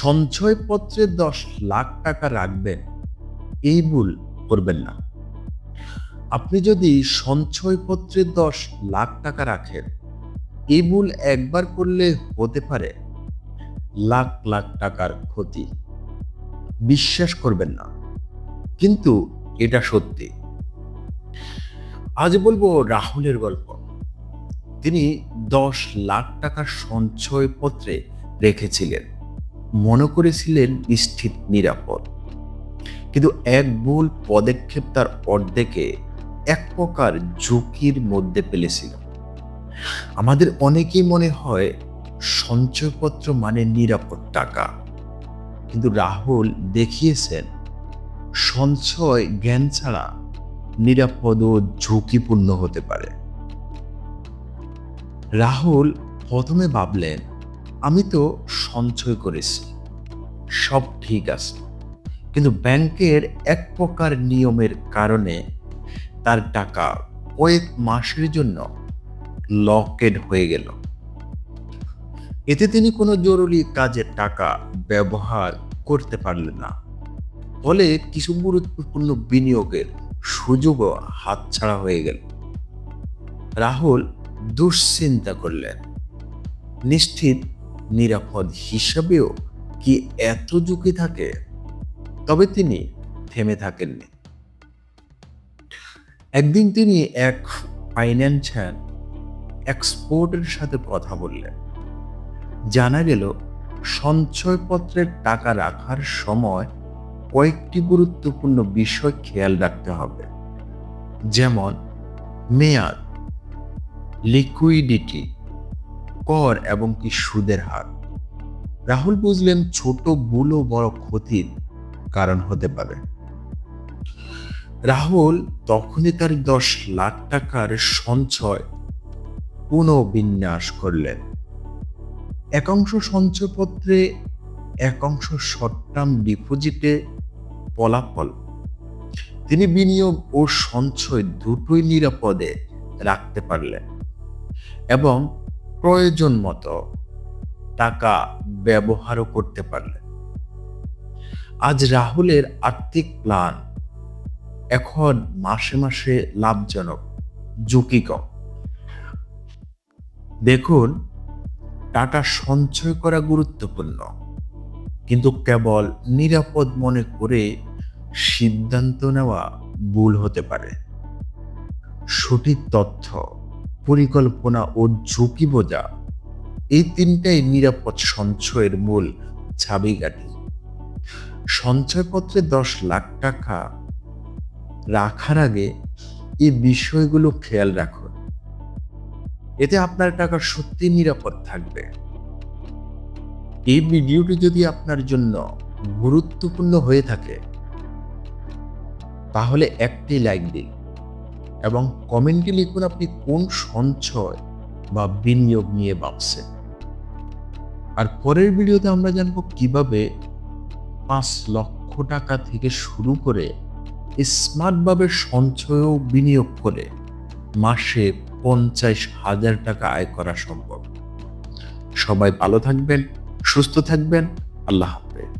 সঞ্চয়পত্রে দশ লাখ টাকা রাখবেন, এই ভুল করবেন না। আপনি যদি সঞ্চয়পত্রে দশ লাখ টাকা রাখেন, এই ভুল একবার করলে হতে পারে লাখ লাখ টাকার ক্ষতি। বিশ্বাস করবেন না, কিন্তু এটা সত্যি। আজ বলব রাহুলের গল্প। তিনি দশ লাখ টাকা সঞ্চয়পত্রে রেখেছিলেন। মনে করেছিলেন নিশ্চিত নিরাপদ। কিন্তু এক ভুল পদক্ষেপ তার অর্ধেকে এক প্রকার ঝুঁকির মধ্যে ফেলেছিল। আমাদের অনেকেই মনে হয় সঞ্চয়পত্র মানে নিরাপদ টাকা। কিন্তু রাহুল দেখিয়েছেন, সঞ্চয় জ্ঞান ছাড়া নিরাপদ ও ঝুঁকিপূর্ণ হতে পারে। রাহুল প্রথমে ভাবলেন আমি তো সঞ্চয় করেছি। সব ঠিক আছে। কিন্তু ব্যাংকের এক প্রকার নিয়মের কারণে তার টাকা কয়েক মাসের জন্য লকেড হয়ে গেল। এতে তিনি কোনো জরুরি কাজে টাকা ব্যবহার করতে পারলেন না। ফলে কিছু গুরুত্বপূর্ণ বিনিয়োগের সুযোগও হাতছাড়া হয়ে গেল। রাহুল দুশ্চিন্তা করলেন। নিশ্চিত নিরাপদ হিসাবেও কি এত ঝুঁকি থাকে? তবে তিনি থেমে থাকেননি। একদিন তিনি এক ফাইন্যান্সিয়াল এক্সপোর্টের সাথে কথা বললেন। জানা গেল, সঞ্চয়পত্রের টাকা রাখার সময় কয়েকটি গুরুত্বপূর্ণ বিষয় খেয়াল রাখতে হবে। যেমন, মেয়াদ লিকুইডিটি কর এবং কি সুদের হার। রাহুল বুঝলেন ছোট ভুলও বড় ক্ষতির কারণ হতে পারে। রাহুল তখনই তার দশ লাখ টাকার সঞ্চয় পুনঃবিন্যাস করলেন। একাংশ সঞ্চয়পত্রে একাংশ শর্ট টার্ম ডিপোজিটে ফলাফল। তিনি বিনিয়োগ ও সঞ্চয় দুটোই নিরাপদে রাখতে পারলেন। এবং প্রয়োজন মতো টাকা ব্যবহারও করতে পারলেন। আজ রাহুলের আর্থিক প্ল্যান এখন মাসে মাসে লাভজনক, ঝুঁকি কম। দেখুন, টাকা সঞ্চয় করা গুরুত্বপূর্ণ, কিন্তু কেবল নিরাপদ মনে করে সিদ্ধান্ত নেওয়া ভুল হতে পারে। সঠিক তথ্য পরিকল্পনা ও ঝুঁকি বোঝা। এই তিনটাই নিরাপদ সঞ্চয়ের মূল চাবিকাঠি। সঞ্চয়পত্রে দশ লাখ টাকা রাখার আগে এই বিষয়গুলো খেয়াল রাখুন। এতে আপনার টাকা সত্যি নিরাপদ থাকবে। এই ভিডিওটি যদি আপনার জন্য গুরুত্বপূর্ণ হয়ে থাকে, তাহলে একটি লাইক দিন। এবং কমেন্টে লিখুন আপনি কোন সঞ্চয় বা বিনিয়োগ নিয়ে ভাবছেন। আর পরের ভিডিওতে আমরা জানব কীভাবে পাঁচ লক্ষ টাকা থেকে শুরু করে স্মার্টভাবে সঞ্চয় ও বিনিয়োগ করে মাসে পঞ্চাশ হাজার টাকা আয় করা সম্ভব। সবাই ভালো থাকবেন, সুস্থ থাকবেন, আল্লাহ হাফেজ।